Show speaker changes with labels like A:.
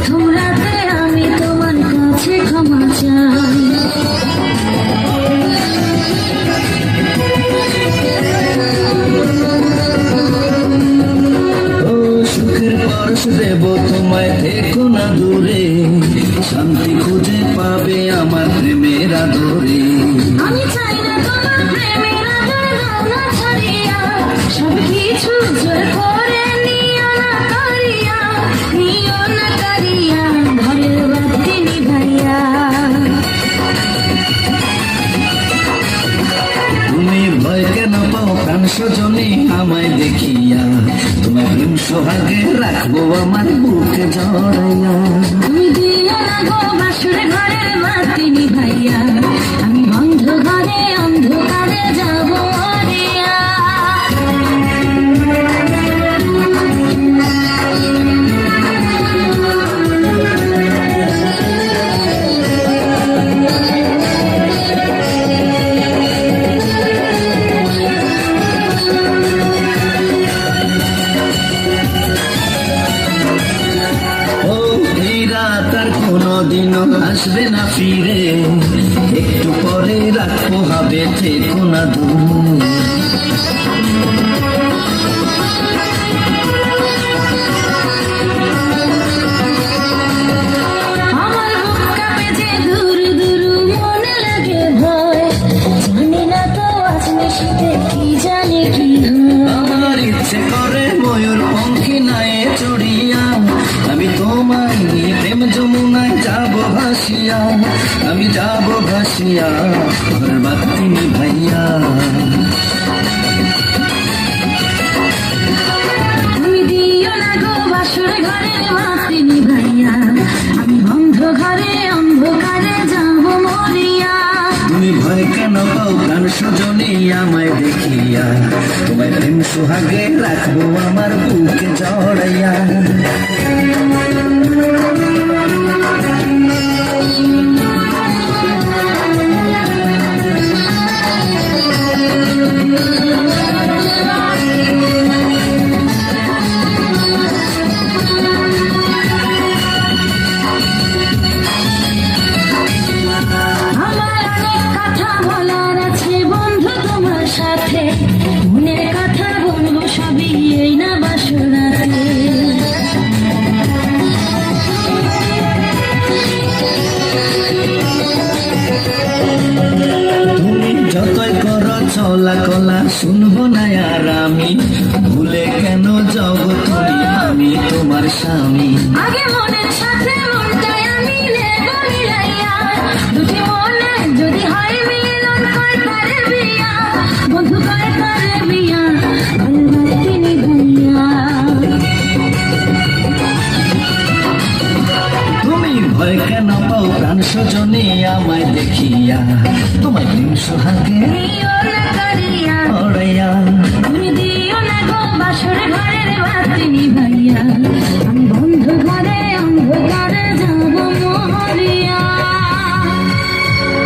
A: প্রথম রাতে আমি তোমার কাছে ক্ষমা চাই।
B: ও সুখের পরশ দেব তোমায় দেখো না দূরে। শান্তি খুঁজে পাবে আমার প্রেমের আদরে।
A: আমি চাই না তোমার প্রেমের
B: সজনে আমায় দেখিয়া তোমার প্রেম সোহাগে রাখব আমার বুকে জড়াইয়া। কোনোদিনও আসবে না ফিরে। একটু পরে রাখব হবে থেকো না দূর।
A: আমার কাঁপে
B: যাব ভাসিয়া আমি যাব ভাসিয়া ঘর বাতি ভাইয়া।
A: তুমি দিও না গো বাসুর ঘরে বাতি নিভাইয়া আমি বন্ধ ঘরে অন্ধকারে যাব মরিয়া।
B: তুমি ভয় কেন পাও প্রাণ সজনে আমায় দেখিয়া? তোমায় প্রেম সোহাগে রাখব আমার বুকে জড়াইয়া।
A: এই না বাসরাতে
B: তুমি যতই করো চলা কলা শুনব না আর আমি। ভুলে কেন যাব তুমি আমি তোমার স্বামী।
A: আগে মনের সাথে
B: ভয় কেন পাও প্রাণ সজনী আমায় দেখিয়া? তোমায় প্রেম সোহাগে